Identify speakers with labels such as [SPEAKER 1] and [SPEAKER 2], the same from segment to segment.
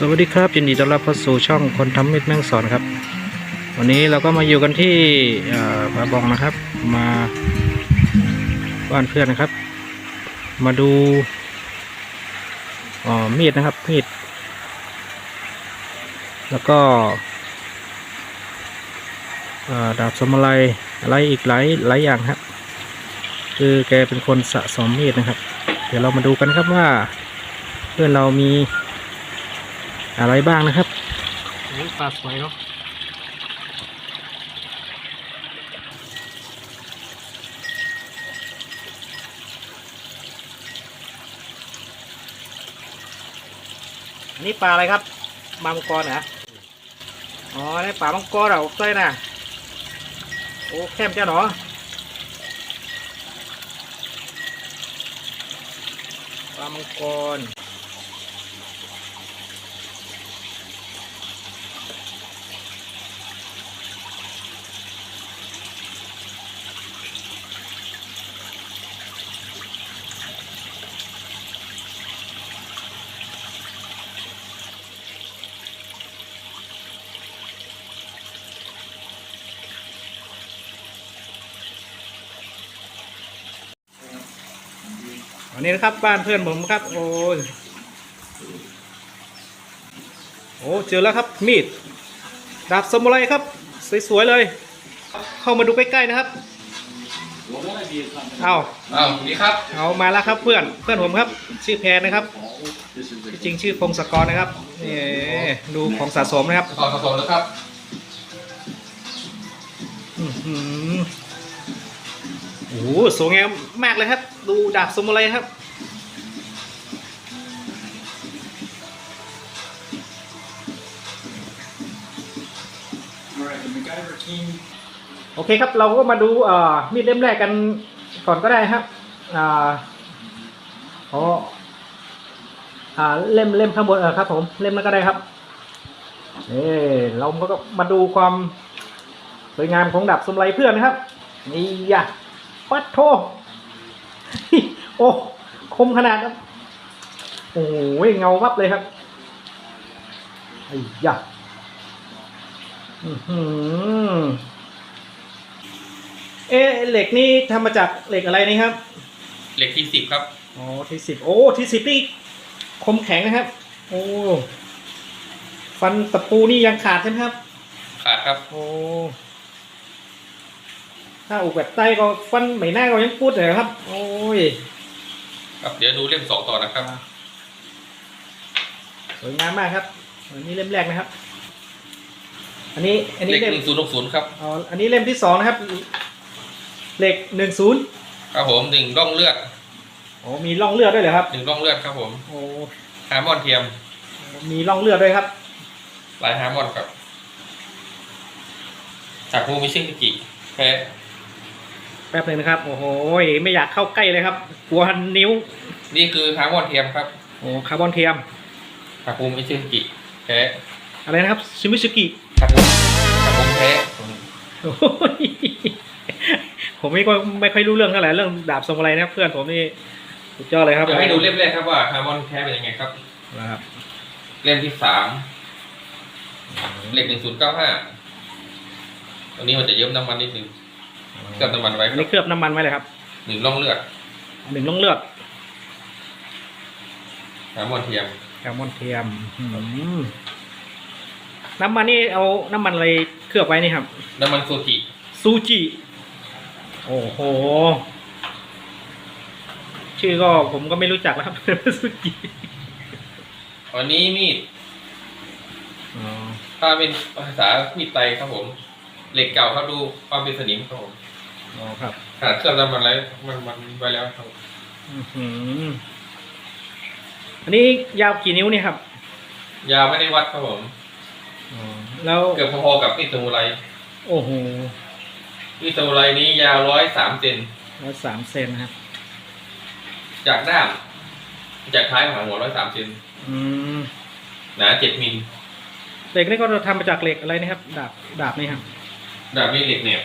[SPEAKER 1] สวัสดีครับยินดีต้อนรับเข้าสู่ช่องคนทำมิตรแม่งสอนครับ วันนี้เราก็มาอยู่กันที่เอ่อปาบองนะครับ มาบ้านเพื่อนนะครับ มาดูมีดนะครับมีดแล้วก็ดาบสมุไรอะไรอีกหลายหลายอย่างครับ คือแกเป็นคนสะสมมีดนะครับ เดี๋ยวเรามาดูกันครับว่า เพื่อนเรามี อะไรบ้างนะครับปลาสวยเนาะอันนี้ปลาอะไรครับปลามังกรเหรอ อ๋อนี่ปลามังกรเหรอใช่น่ะ โอ้แคมจ้าหนอปลามังกร อันนี้นะครับบ้านเพื่อนผมครับ โอ้ยโอ้เจอแล้วครับมีดดาบสมุไรครับ สวยๆเลย เข้ามาดูใกล้ๆนะครับเอา
[SPEAKER 2] อ้าวนี่ครับ
[SPEAKER 1] เอามาแล้วครับเพื่อนเพื่อนผมครับ ชื่อแพนนะครับที่จริงชื่อพงศกรนะครับนี่ดูของสะสมนะครับ
[SPEAKER 2] ขอผสมแล้วครับ
[SPEAKER 1] อื้อหือ โอ้โหสวยงามมากเลยครับ ดูดาบสมุไรครับโอเคครับ เราก็มาดูเอ่อมีดเล่มแรกกันก่อนก็ได้ครับอ่าอ๋ออ่าเล่มเล่มข้างบนเออครับ ผมเล่มนั้นก็ได้ครับนี่เราก็มาดูความสวยงามของดาบสมุไรเพื่อนนะครับนี่ยะ ปัดโทโอ้คมขนาดครับ โอ้โหเงาวับเลยครับไอ้ยะอื้อหือเอะเหล็กนี่ทำมาจากเหล็กอะไรนี่ครับ
[SPEAKER 2] เหล็กที่สิบครับ
[SPEAKER 1] อ๋อที่สิบโอ้ที่สิบนี่คมแข็งนะครับ โอ้ฟันตะปูนี่ยังขาดใช่ไหมครับ
[SPEAKER 2] ขาดครับ
[SPEAKER 1] โอ้ ถ้าอุกแบบใต้ก็ฟันใหม่หน้าก็ยังพูดเลยครับ โอ้ย
[SPEAKER 2] ครับเดี๋ยวดูเล่มสองต่อนะครับ
[SPEAKER 1] สวยงามมากครับ อันนี้เล่มแรกนะครับ อันนี้อัน
[SPEAKER 2] เห
[SPEAKER 1] นี้
[SPEAKER 2] ล็ก
[SPEAKER 1] เล่ม
[SPEAKER 2] หนึ่งศูนย์หกศูนย์ครับ
[SPEAKER 1] อ๋ออันนี้เล่มที่สองนะครับ เหล็กหนึ่งศูนย์
[SPEAKER 2] ครับผมหนึ่งร่องเลือด
[SPEAKER 1] โอ้มีร่องเลือดด้วยเหรอครับ
[SPEAKER 2] หนึ่งร่องเลือดครับผม
[SPEAKER 1] โอ้
[SPEAKER 2] ฮาร์มอนเทียม
[SPEAKER 1] มีร่องเลือดด้วยครับ
[SPEAKER 2] ลายฮาร์มอนครับจากมูมิชิกิแพ้
[SPEAKER 1] แป๊บหนึ่งนะครับ โอ้โหไม่อยากเข้าใกล้เลยครับกลัวนิ้ว
[SPEAKER 2] นี่คือฮาร์มอนเทียมครับ
[SPEAKER 1] โอ้คาร์บอนเทียม
[SPEAKER 2] จากมูมิชิกิแพ้
[SPEAKER 1] อะไรนะครับชิมิสุกิ
[SPEAKER 2] จากมูจากมูแพ้
[SPEAKER 1] โอ้ยผมไม่ค่อยไม่ค่อยรู้เรื่องเท่าไหร่เรื่องดาบทรงอะไรนะครับเพื่อนผมนี่สุดยอดเลยครับ
[SPEAKER 2] เดี๋ยวให้ดูเล่มแรกครับว่าฮาร์มอนแพ้เป็นยังไงครับ
[SPEAKER 1] นะครับ
[SPEAKER 2] เล่มที่สามเหล็กหนึ่งศูนย์เก้าห้าตรงนี้มันจะเยิ้มน้ำมันนิดนึง เคลือบน้ำมันไว้ค
[SPEAKER 1] อัน
[SPEAKER 2] รั
[SPEAKER 1] นี้
[SPEAKER 2] บ
[SPEAKER 1] เคลือบน้ำมันไว้เลยครับ
[SPEAKER 2] หนึ่งร่องเลือด
[SPEAKER 1] หนึ่งล่องเลือด
[SPEAKER 2] ฮาร์มอนเทียม
[SPEAKER 1] คาร์บอนเทียมอืมน้ำมันนี่เอาน้ำมันอะไรเคลือบไว้นี่ครับ
[SPEAKER 2] น้ำมันโซจิ
[SPEAKER 1] ซูจิโอ้โห ชื่อก็ผมก็ไม่รู้จักแล้วครับซูจิ
[SPEAKER 2] อันนี้มีด
[SPEAKER 1] อ๋อ
[SPEAKER 2] ถ้าเป็นภาษามีดไตครับผม เหล็กเก่าเขาดูความเป็นสนิมครับผม
[SPEAKER 1] อ๋อครับ
[SPEAKER 2] ขาดเคลือบน้ำมันแล้วมันมันไว้แล้วครับผม
[SPEAKER 1] อื้อหืออันนี้ยาวกี่นิ้วเนี่ยครับ
[SPEAKER 2] ยาวไม่ได้วัดครับผม
[SPEAKER 1] อ๋อแล้ว
[SPEAKER 2] เกือบพอๆกับมีดสมุไร
[SPEAKER 1] โอ้โห
[SPEAKER 2] มีดสมุไรนี้ยาวร้อยสามเซน
[SPEAKER 1] แล้วสามเซนนะครับ
[SPEAKER 2] จากด้ามจากท้ายของหัวร้อยสามเซน
[SPEAKER 1] อืม
[SPEAKER 2] หนาเจ็ดมิล
[SPEAKER 1] เหล็กนี่ก็จะทำมาจากเหล็กอะไรนะครับ ดาบดาบนี่ครับ
[SPEAKER 2] ดาบมีเหล็กเนี่ย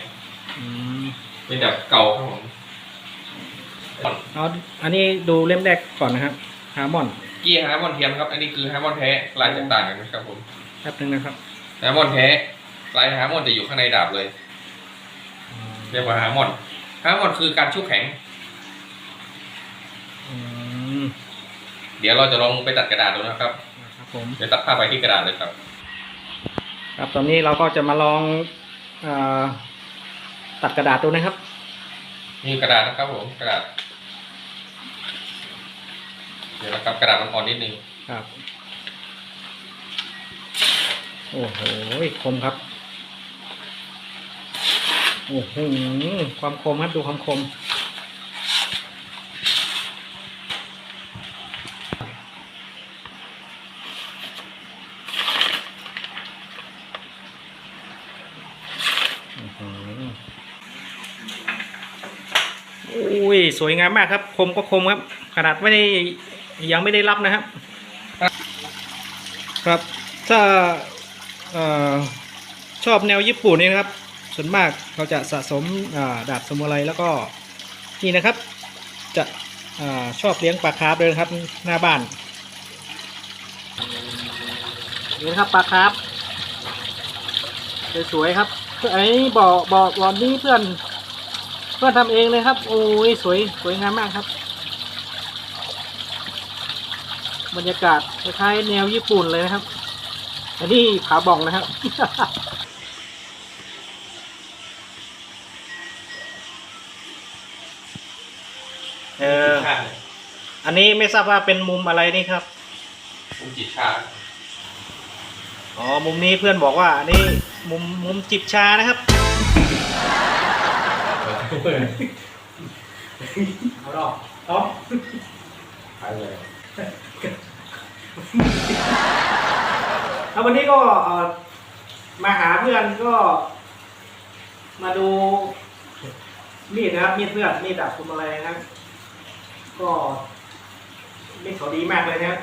[SPEAKER 1] อืม
[SPEAKER 2] เป็นดาบเก่าครับผม
[SPEAKER 1] เอาอันนี้ดูเล่มแรกก่อนนะครับฮาร์มอน
[SPEAKER 2] ฮเกียร์ฮาร์มอนเทียมครับ อันนี้คือฮาร์มอนแท้ลายจะต่างกันนะครับผม
[SPEAKER 1] แป๊บนึงนะครับ
[SPEAKER 2] ฮาร์มอนแท้ลายฮาร์มอนจะอยู่ข้างในดาบเลย เรียกว่าฮาร์มอนฮาร์มอนคือการชุบแข็ง
[SPEAKER 1] อืม
[SPEAKER 2] เดี๋ยวเราจะลองไปตัดกระดาษดูนะครับ
[SPEAKER 1] ครับผม
[SPEAKER 2] เดี๋ยวตัดภาพไปที่กระดาษเลยครับ
[SPEAKER 1] ครับตอนนี้เราก็จะมาลองเออ ตัดกระดาษดูนะครับ
[SPEAKER 2] นี่กระดาษนะครับผมกระดาษ เดี๋ยวนะครับกระดาษมันอ่อนนิดนึง
[SPEAKER 1] ครับ โอ้โหคมครับโอ้โหความคมครับดูความคม อุ้ยสวยงามมากครับ คมก็คมครับ ขนาดไม่ได้ยังไม่ได้รับนะครับ ครับถ้าออชอบแนวญี่ปุ่นนี่นะครับ ส่วนมากเราจะสะสมดาบสมุไรแล้วก็นี่นะครับ จะอชอบเลี้ยงปลาคาร์ฟเลยนะครับ หน้าบ้านนี่นะครับปลาคาร์ฟสวยๆครับไอ้บ่อบ่อบ่อนี้เพื่อน เพื่อนทำเองเลยครับ โอ้ยสวยสวยงามมากครับ บรรยากาศคล้ายๆแนวญี่ปุ่นเลยนะครับอันนี้ผาบ่องนะครับเออ
[SPEAKER 2] ชาติ
[SPEAKER 1] อันนี้ไม่ทราบว่าเป็นมุมอะไรนี่ครับ
[SPEAKER 2] ผมจิตชาติ
[SPEAKER 1] อ๋อ มุมนี้เพื่อนบอกว่า อันนี้มุมมุมจิบชานะครับ เอาดอกต๊อป
[SPEAKER 2] ไปเลย
[SPEAKER 1] แล้ววันนี้ก็เอ่อมาหาเพื่อนก็ มาดูมีดนะครับมีดเพื่อนมีดดาบคุมอะไรนะครับก็มีดเขาดีมากเลยนะครับ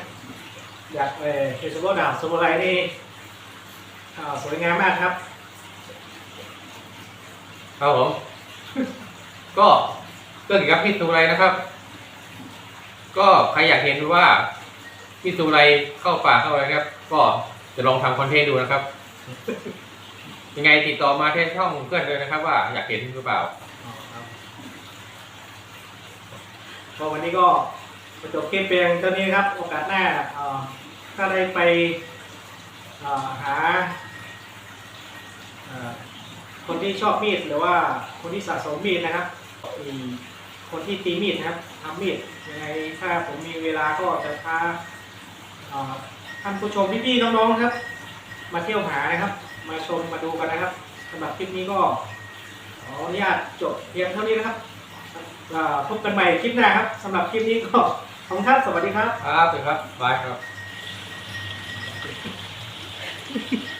[SPEAKER 1] อยากเออโดยเฉพาะดาบสมุไรนี่อ่าสวยงามมากครับ
[SPEAKER 2] ครับผม ก็เรื่องกับมิตซูไรนะครับ ก็ใครอยากเห็นว่ามิตซูไรเข้าป่าเข้าอะไรครับ ก็จะลองทำคอนเทนต์ดูนะครับ ยังไงติดต่อมาที่ช่องเพื่อนเลยนะครับ ว่าอยากเห็นหรือเปล่า
[SPEAKER 1] ก็วันนี้ก็จบคลิปเพียงเท่านี้ครับ โอกาสหน้าถ้าได้ไปหาคนที่ชอบมีดหรือว่าคนที่สะสมมีดนะครับ คนที่ตีมีดนะครับทำมีดยังไงถ้าผมมีเวลาก็จะพาท่านผู้ชมพี่ๆน้องๆครับ มาเที่ยวหานะครับ มาชมมาดูกันนะครับสำหรับคลิปนี้ก็ขออนุญาตจบเพียงเท่านี้นะครับพบกันใหม่คลิปหน้าครับสำหรับคลิปนี้ก็ขอบคุณครับสวัสดีครับ
[SPEAKER 2] ครับสวัสดีครับบายครับ